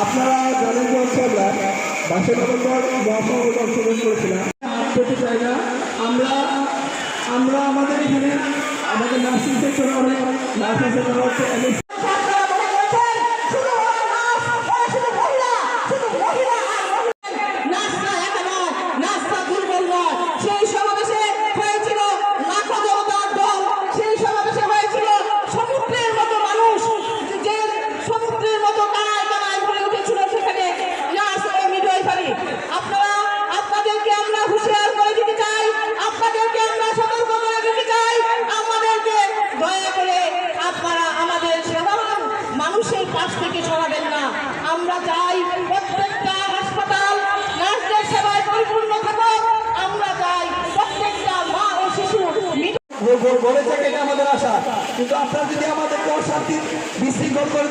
আপনারা জানেন যে হচ্ছে আমরা বাইশে নভেম্বর মহাসভা অংশগ্রহণ করেছিলাম। আটটি জায়গা। আমরা আমরা আমাদের এখানে আমাদের নার্সিং সেক্টর অনেক নার্স আছে। তারা হচ্ছে গড়ে থাকে এটা আমাদের আশা। কিন্তু আপনারা যদি আমাদেরকে অশান্তি বিশৃঙ্খল করে